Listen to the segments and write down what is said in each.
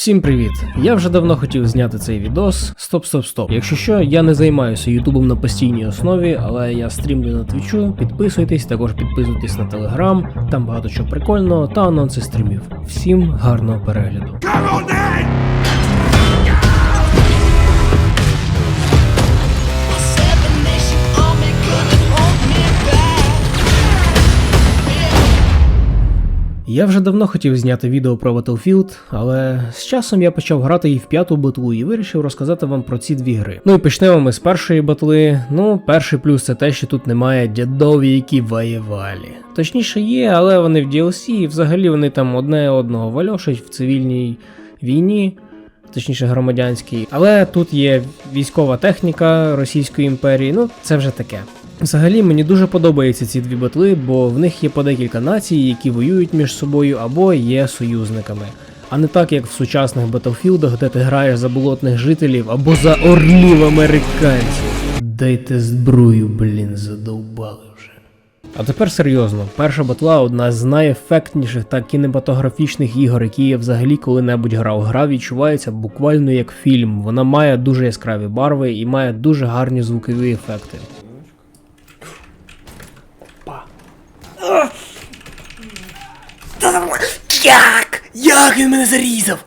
Всім привіт! Я вже давно хотів зняти цей відос. Стоп, стоп, стоп. Якщо що, я не займаюся Ютубом на постійній основі, але я стрімлю на твічу. Підписуйтесь, також підписуйтесь на телеграм, там багато чого прикольного та анонси стрімів. Всім гарного перегляду. Я вже давно хотів зняти відео про Battlefield, але з часом я почав грати і в п'яту батлу і вирішив розказати вам про ці дві гри. Ну і почнемо ми з першої батли. Ну, перший плюс це те, що тут немає дядові, які воювали. Точніше є, але вони в DLC, і взагалі вони там одне одного вальошать в цивільній війні. Точніше, громадянській, але тут є військова техніка Російської імперії. Ну це вже таке. Взагалі мені дуже подобаються ці дві батли, бо в них є по декілька націй, які воюють між собою або є союзниками. А не так, як в сучасних батлфілдах, де ти граєш за болотних жителів або за орлів американців. Дайте зброю, блін, задовбали вже. А тепер серйозно, перша батла одна з найефектніших та кінематографічних ігор, які я взагалі коли-небудь грав. Гра відчувається буквально як фільм. Вона має дуже яскраві барви і має дуже гарні звукові ефекти. Як? Як він мене зарізав?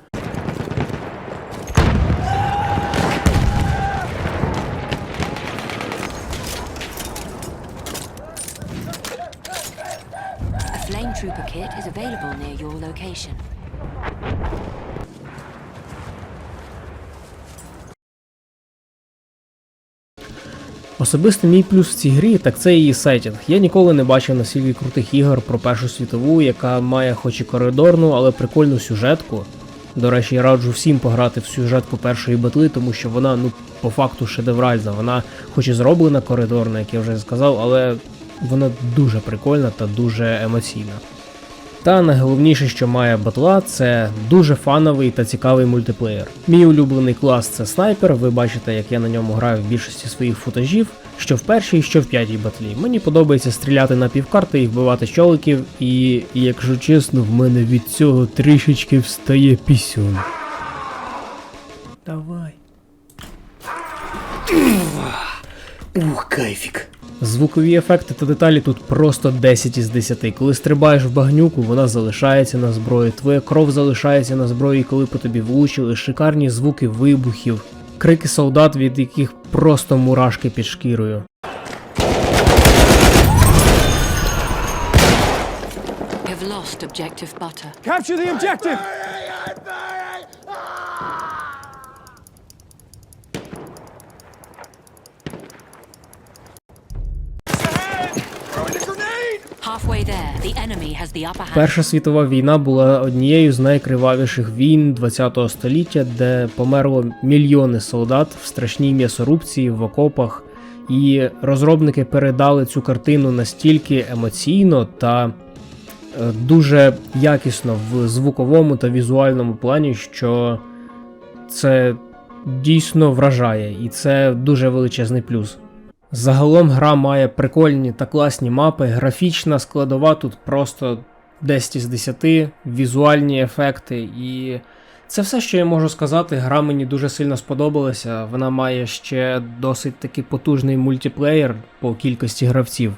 A flame trooper kit is available near your location. Особисто мій плюс в цій грі, так це її сетінг. Я ніколи не бачив настільки крутих ігор про Першу світову, яка має хоч і коридорну, але прикольну сюжетку. До речі, я раджу всім пограти в сюжетку першої батли, тому що вона, ну, по факту шедевральна. Вона хоч і зроблена коридорна, як я вже сказав, але вона дуже прикольна та дуже емоційна. Та найголовніше, що має батла, це дуже фановий та цікавий мультиплеєр. Мій улюблений клас це снайпер. Ви бачите, як я на ньому граю в більшості своїх футажів, що в першій, що в п'ятій батлі. Мені подобається стріляти на півкарти і вбивати чоликів, і, якщо чесно, в мене від цього трішечки встає пісюн. Давай. Ух, кайфік. Звукові ефекти та деталі тут просто 10 із 10. Коли стрибаєш в багнюку, вона залишається на зброї, твоя кров залишається на зброї, коли по тобі влучили, шикарні звуки вибухів, крики солдат, від яких просто мурашки під шкірою. Capture the objective! Перша світова війна була однією з найкривавіших війн ХХ століття, де померло мільйони солдат в страшній м'ясорубці в окопах, і розробники передали цю картину настільки емоційно та е, дуже якісно в звуковому та візуальному плані, що це дійсно вражає, і це дуже величезний плюс. Загалом гра має прикольні та класні мапи, графічна складова тут просто 10 із 10, візуальні ефекти, і це все, що я можу сказати. Гра мені дуже сильно сподобалася. Вона має ще досить таки потужний мультиплеєр по кількості гравців.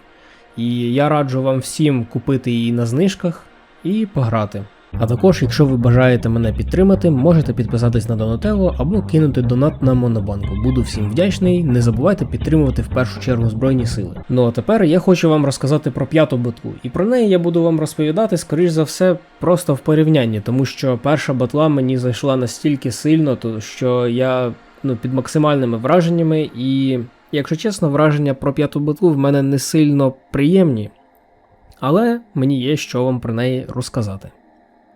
І я раджу вам всім купити її на знижках і пограти. А також, якщо ви бажаєте мене підтримати, можете підписатись на Донателло або кинути донат на Монобанку. Буду всім вдячний. Не забувайте підтримувати в першу чергу Збройні Сили. Ну а тепер я хочу вам розказати про п'яту битву. І про неї я буду вам розповідати, скоріш за все, просто в порівнянні, тому що перша батла мені зайшла настільки сильно, то що я ну, під максимальними враженнями, і, якщо чесно, враження про п'яту битву в мене не сильно приємні. Але мені є що вам про неї розказати.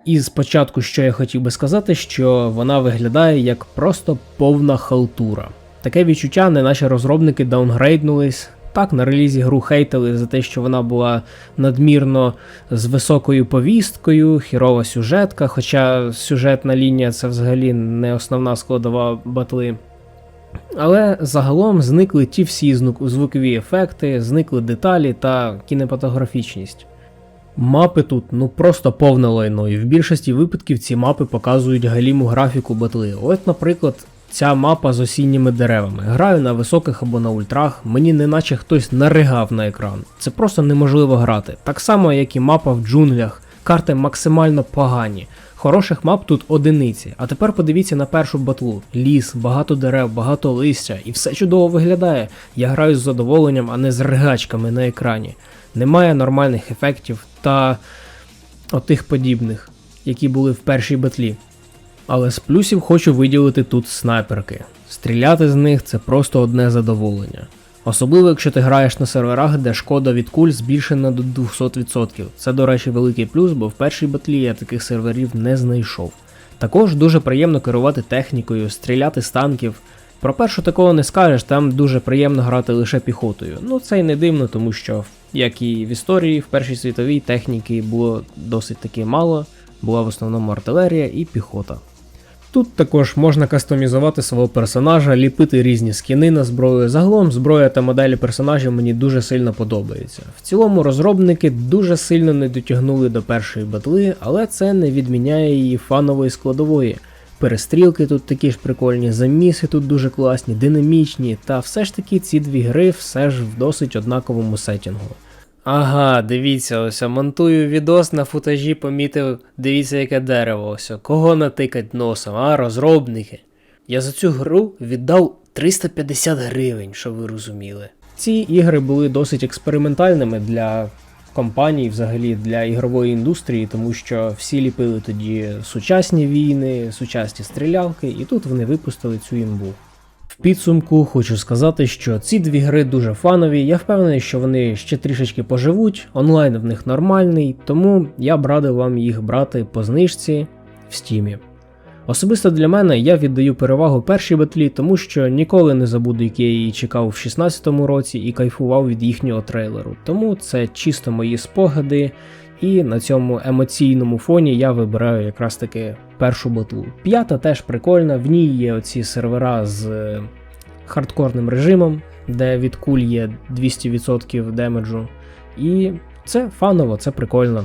І спочатку, що я хотів би сказати, що вона виглядає як просто повна халтура. Таке відчуття, не наші розробники даунгрейднулись. Так, на релізі гру хейтили за те, що вона була надмірно з високою повісткою, хірова сюжетка, хоча сюжетна лінія це взагалі не основна складова батли. Але загалом зникли ті всі звукові ефекти, зникли деталі та кінематографічність. Мапи тут ну просто повне лайно, і в більшості випадків ці мапи показують галіму графіку батли. От, наприклад, ця мапа з осінніми деревами. Граю на високих або на ультрах, мені неначе хтось наригав на екран. Це просто неможливо грати. Так само, як і мапа в джунглях. Карти максимально погані. Хороших мап тут одиниці. А тепер подивіться на першу батлу: ліс, багато дерев, багато листя, і все чудово виглядає. Я граю з задоволенням, а не з ригачками на екрані. Немає нормальних ефектів та отих подібних, які були в першій батлі. Але з плюсів хочу виділити тут снайперки. Стріляти з них це просто одне задоволення. Особливо, якщо ти граєш на серверах, де шкода від куль збільшена до 200%. Це, до речі, великий плюс, бо в першій батлі я таких серверів не знайшов. Також дуже приємно керувати технікою, стріляти з танків. Про першу такого не скажеш, там дуже приємно грати лише піхотою. Ну це й не дивно, тому що, як і в історії, в Першій світовій техніки було досить таки мало, була в основному артилерія і піхота. Тут також можна кастомізувати свого персонажа, ліпити різні скіни на зброю. Загалом зброя та моделі персонажів мені дуже сильно подобаються. В цілому розробники дуже сильно не дотягнули до першої батли, але це не відміняє її фанової складової. Перестрілки тут такі ж прикольні, заміси тут дуже класні, динамічні, та все ж таки ці дві гри все ж в досить однаковому сетінгу. Ага, дивіться, ось монтую відос на футажі, помітив, дивіться, яке дерево ось. Кого натикать носом, а розробники. Я за цю гру віддав 350 гривень, щоб ви розуміли. Ці ігри були досить експериментальними для компаній, взагалі для ігрової індустрії, тому що всі ліпили тоді сучасні війни, сучасні стрілялки, і тут вони випустили цю імбу. В підсумку хочу сказати, що ці дві гри дуже фанові. Я впевнений, що вони ще трішечки поживуть. Онлайн в них нормальний, тому я б радив вам їх брати по знижці в стімі. Особисто для мене я віддаю перевагу першій батлі, тому що ніколи не забуду, як я її чекав в 16-му році і кайфував від їхнього трейлеру. Тому це чисто мої спогади, і на цьому емоційному фоні я вибираю якраз таки першу батлу. П'ята теж прикольна, в ній є оці сервера з е, хардкорним режимом, де від куль є 200% демеджу. І це фаново, це прикольно.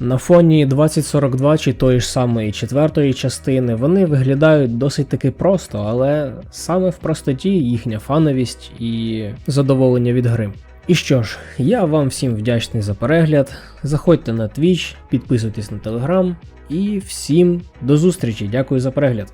На фоні 2042 чи тої ж самої четвертої частини вони виглядають досить таки просто, але саме в простоті їхня фановість і задоволення від гри. І що ж, я вам всім вдячний за перегляд. Заходьте на Twitch, підписуйтесь на Telegram і всім до зустрічі. Дякую за перегляд.